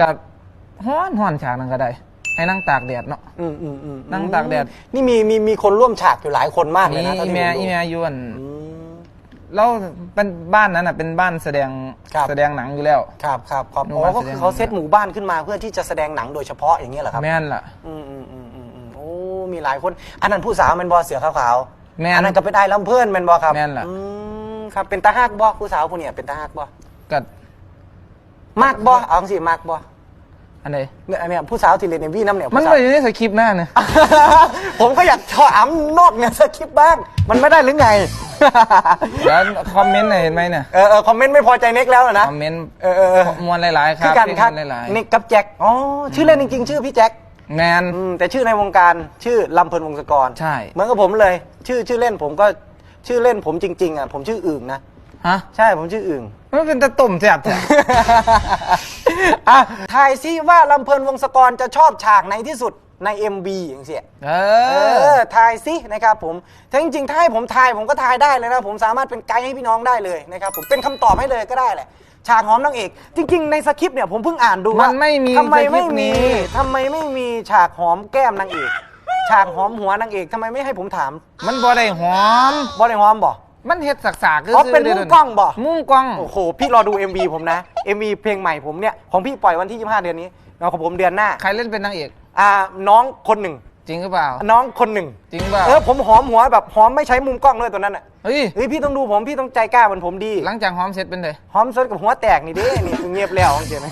กับฮ้อนฮ้อนฉากนั้นก็ได้ ให้นั่งตากแดดเนาะ อืมอืมอืมนั่งตากแดด นี่มีมีมีคนร่วมฉากอยู่หลายคนมากเลยนี่นะเท่าอีที่เมียผมดูอีเมียอยวนอืม แล้วเป็นบ้านนั้นอะเป็นบ้านแสดงครับ แสดงหนังอยู่แล้ว ครับครับครับหนูอ๋อว่าก็แสดคืงอเขาเซตหมู่บ้านขึ้นมาเพื่อที่จะแสดงหนังโดยเฉพาะอย่างเงี้ยเหรอครับ แม่นล่ะ อืมอืมอืมอืมอืมโอ้ มีหลายคน อันนั้นผู้สาวแมนบอเสือขาวๆแม่นอันนั้นก็เป็นไอ้ลำเพื่อนแมนบอครับแม่นล่ะ อืมครับ เป็นตาฮักบอผู้สาวผู้เนี่ยเป็นตาฮักบอกับ มากบอเอาสิมากบออันไหนเนี่ยอันเนี่ยผู้สาวที่เรียนในวีน้ำเนี่ยมันผู้สาว ไม่อยู่ในสคริปต์หน้าเนี่ย ผมก็อยากถามนอกเนี่ยสคริปต์บ้าง มันไม่ได้หรือไง แล้วคอมเมนต์น่ะเห็นไหมเนี่ยเออเออคอมเมนต์ไม่พอใจเน็กแล้วนะ คอมเมนต์เออเออเออ มวลหลายๆคคือรับกันที่ครับมวลหลายนิกกับแจ็คอ๋อชื่อเล่นจริงๆ ชื่อพี่แจ็คๆแมน อืมแต่ชื่อในวงการชื่อลำเพลินวงศกรใช่ เหมือนกับผมเลย ชื่อชื่อเล่นผมก็ชื่อเล่นผมจริงๆอะผมชื่ออึ่งนะ ฮะใช่ผมชื่ออึ่งมันเป็นตะตุ่มแซ่บแท้ อะทายซิว่าลำเพลินวงศกรจะชอบฉากไหนที่สุดใน MB อย่างเสียเอเออ อทายซินะครับผมถ้าจริงๆถ้าให้ผมทายผมก็ทายได้เลยนะผมสามารถเป็นไกด์ให้พี่น้องได้เลยนะครับผมเป็นคำตอบให้เลยก็ได้แหละฉากหอมนางเอก จริง ๆ ในสคริปต์เนี่ยผมเพิ่งอ่านดูว่ามันไม่มีทำไมไม่สคริปต์นี้ มีทำไมไม่มีฉากหอมแก้มนางเอก ฉากหอมหัวนางเอกทำไมไม่ให้ผมถามมันบ่ได้หอม บอได้หอมบ่ มันเฮ็ดสักๆก็อ๋อเป็นมุ้งกล้องบ่ มุ้งกล้อง โอ้โห พี่รอดู MV ผมนะ MV เพลงใหม่ผมเนี่ย ของพี่ปล่อยวันที่ 25 เดือนนี้แล้วของผมเดือนหน้าใครเล่นเป็นนางเอก อ่าน้องคนหนึ่ง จริงหรือเปล่า น้องคนหนึ่ง จริงเปล่าเออผมหอมหัวแบบหอมไม่ใช้มุมกล้องเลยตัวนั้นอะเฮ้ยเฮ้ยพี่ต้องดูผมพี่ต้องใจกล้าเหมือนผมดี หลังจากหอมเสร็จเป็นเลยหอมสดกับหัวแตกนี่เด้นี่คือเงียบแล้วจริงๆ